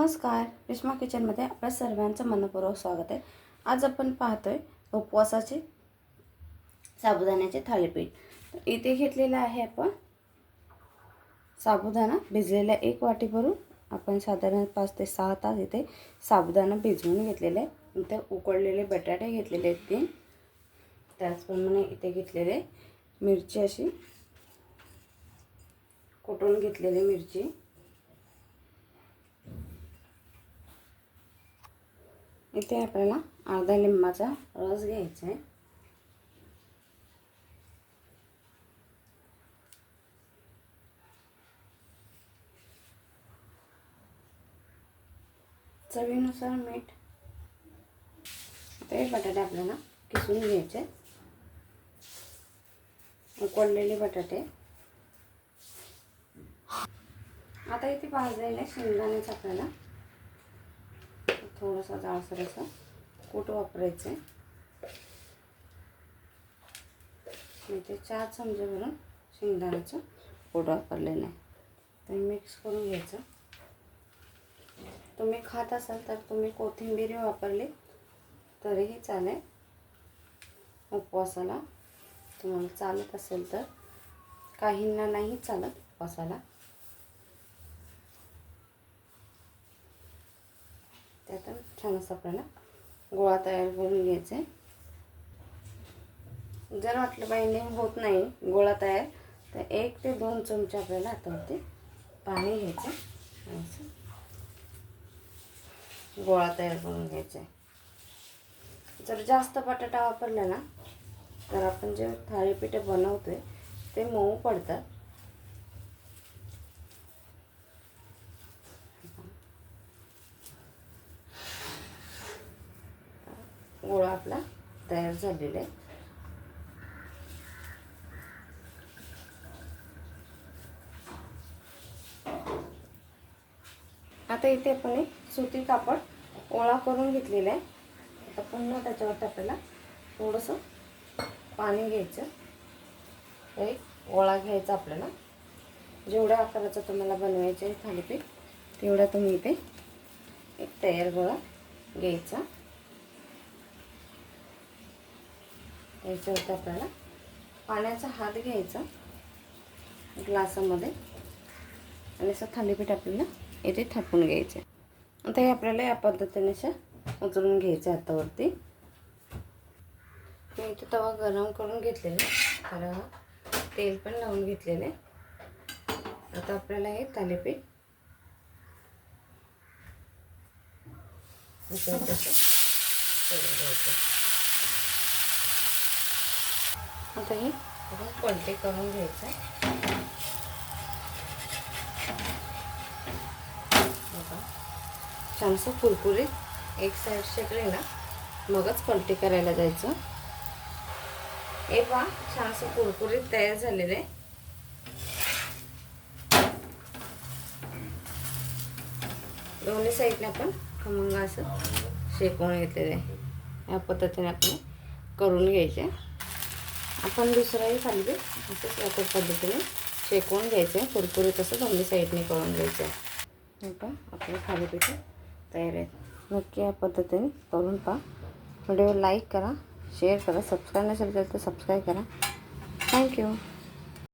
नमस्कार रेश्मा किचनमध्ये आपल्या सर्वांचं मनपूर्वक स्वागत आहे. आज आपण पाहतोय उपवासाचे साबुदाण्याचे थालीपीठ. तर इथे घेतलेलं आहे आपण साबुदाणा भिजलेला एक वाटी भरून. आपण साधारण पाच ते सहा तास इथे साबुदाणा भिजवून घेतलेले आहे इथे उकडलेले बटाटे घेतलेले आहेत तीन. त्याचप्रमाणे इथे घेतलेले मिरची अशी. कुटून घेतलेली मिरची. इथे आपल्याला अर्धा लिंबाचा रस घ्यायचा आहे. चवीनुसार मीठ ते बटाटे आपल्याला किसून घ्यायचे उकडलेले बटाटे. आता इथे भाजलेले शेंगदाण्याचं आपल्याला थोडंसं जाळसर असं कूट वापरायचं आहे इथे चार चमचे भरून शेंगदाण्याचं कूट वापरलेलं आहे. ते मिक्स करून घ्यायचं. तुम्ही खात असाल तर तुम्ही कोथिंबीर वापरली तरीही चालेल. उपवासाला तुम्हाला चालत असेल तर काहींना नाही चालत उपवासाला. त्यात छान असं आपल्याला गोळा तयार करून घ्यायचा. आहे जर वाटलं बाइंडिंग होत नाही गोळा तयार तर एक ते दोन चमचे आपल्याला हातावरती पाणी घ्यायचं. असं. गोळा तयार करून घ्यायचा. आहे जर जास्त बटाटा वापरला ना तर आपण जे थालीपीठ बनवतोय ते मऊ पडतात. गोळा आपला तयार झालेला आहे. आता इथे आपण एक सुती कापड ओळा करून घेतलेला आहे. आता पुन्हा त्याच्यावर आपल्याला थोडंसं पाणी घ्यायचं. एक ओळा घ्यायचा आपल्याला. जेवढ्या आकाराचं तुम्हाला बनवायचं आहे थालीपीठ तेवढा तुम्ही इथे एक तयार गोळा घ्यायचा. त्याच्यावरती आपल्याला. पाण्याचा हात घ्यायचा ग्लासामध्ये. आणि असं थालीपीठ आपल्याला इथे थापून घ्यायचे. आता हे आपल्याला या पद्धतीने असं उचलून घ्यायचं हातावरती. मी इथे तवा गरम करून घेतलेला. तर तेल पण लावून घेतलेले. आता आपल्याला हे थालीपीठ असं तसं आता हे आपण पलटे करून घ्यायचं बघा. छानसं कुरकुरीत एक साईड शेकले ना. मगच पलटी करायला जायचं. हे पहा छानसं कुरकुरीत तयार झालेलं आहे. दोन्ही साईडने आपण खमंग असं शेकवून घेतलेलं आहे. या पद्धतीने आपण करून घ्यायचे. आपण दुसराही थालीपीठ असंच याच्या पद्धतीने शेकवून घ्यायचं आहे कुरकुरीत असं दोन्ही साईडने करून घ्यायचं आहे हे पहा आपले थालीपीठ तयार आहेत नक्की या पद्धतीने करून पहा. व्हिडिओ लाईक करा शेअर करा सबस्क्राईब नसेल तर सबस्क्राईब करा. थँक्यू.